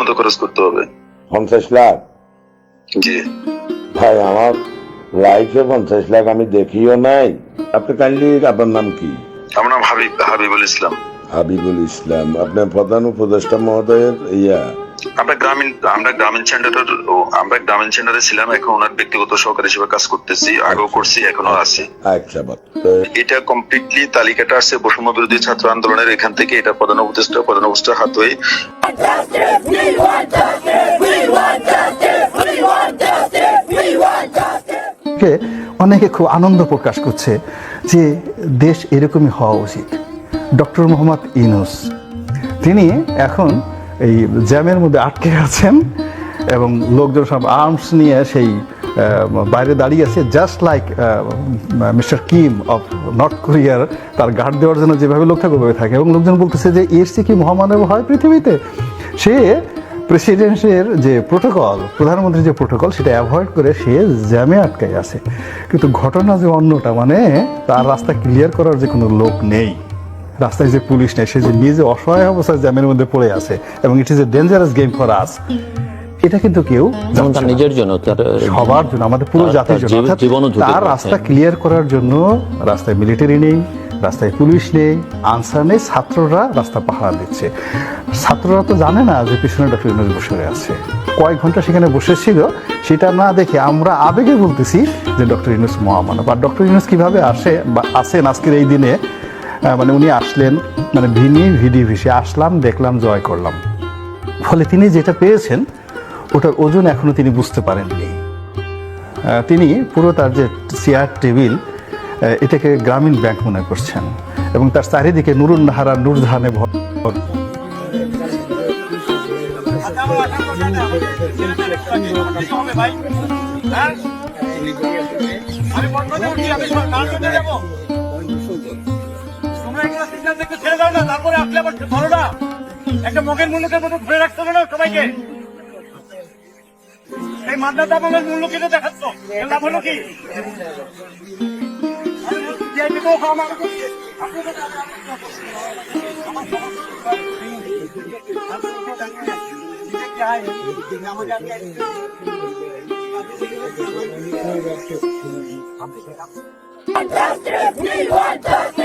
মতো খরচ করতে হবে। পঞ্চাশ লাখ? জি। ভাই আমার লাইফে পঞ্চাশ লাখ আমি দেখিও নাই। আপনি কাইন্ডলি আপনার নাম কি? আমার নাম হাবিব হাবিবুল ইসলাম। হাবিবুল ইসলাম। আপনার প্রধান উপদেষ্টা মহোদয়ের ইয়া। আমরা গ্রামীণ আমরা গ্রামীণ সেন্টারের আমরা গ্রামীণ সেন্টারে ছিলাম এখন ওনার ব্যক্তিগত সহকারী হিসেবে কাজ করতেছি আগেও করছি এখনও আছি। আচ্ছা তো এটা কমপ্লিটলি তালিকাটা আসছে বৈষম্য বিরোধী ছাত্র আন্দোলনের এখান থেকে এটা প্রধান উপদেষ্টা প্রধান উপদেষ্টার হাত হয়ে কে অনেকে খুব আনন্দ প্রকাশ করছে যে দেশ এরকমই হওয়া উচিত। ডক্টর মোহাম্মদ ইনুস তিনি এখন এই জ্যামের মধ্যে আটকে আছেন এবং লোকজন সব আর্মস নিয়ে সেই বাইরে দাঁড়িয়ে আছে just like mister Kim of North কোরিয়ার তার গার্ড দেওয়ার জন্য যেভাবে লোক থাকে ওইভাবে থাকে। এবং লোকজন বলতেছে যে এর চেয়ে কি মহামানব হয় পৃথিবীতে? সে প্রেসিডেন্টের যে প্রোটোকল প্রধানমন্ত্রীর যে প্রোটোকল সেটা অ্যাভয়েড করে সে জ্যামে আটকায় আছে। কিন্তু ঘটনা যে অন্যটা মানে তার রাস্তা ক্লিয়ার করার যে কোনো লোক নেই। রাস্তায় যে পুলিশ নেই সে যে নিজে অসহায় অবস্থায় জ্যামের মধ্যে পড়ে আছে এবং it is a dangerous game for us এটা কিন্তু কেউ যেমন তার নিজের জন্য সবার জন্য আমাদের পুরো জাতির জন্য। তার রাস্তা ক্লিয়ার করার জন্য রাস্তায় মিলিটারি নেই রাস্তায় পুলিশ নেই আনসার নেই ছাত্ররা রাস্তা পাহারা দিচ্ছে। ছাত্ররা তো জানে না যে পিছনে ডক্টর ইউনুস বসে আছে। কয়েক ঘণ্টা সেখানে বসেছিল সেটা না দেখে আমরা আবেগে বলতেছি যে ডক্টর ইউনুস মহামানব। আর ডক্টর ইউনুস কীভাবে আসে বা আসেন আজকের এই দিনে মানে উনি আসলেন মানে ভিনি, ভিডি ভিসে, আসলাম, দেখলাম, জয় করলাম। ফলে তিনি যেটা পেয়েছেন, ওটার ওজন এখনও তিনি বুঝতে পারেননি। তিনি পুরো তার যে চেয়ার, টেবিল এটাকে গ্রামীণ ব্যাংক মনে করছেন এবং তার চারিদিকে নুরুন নাহারা নূরধানে ভর আমি তোমরা দাও না তারপরে আবার ধরো না। একটা মগের মুল্লুকের মতো ধরে রাখতে না সবাইকে। এই মান্দাতা মগের মূল্য কেটে দেখাচ্ছ এর লাভ হলো কি? VIP তো want justice,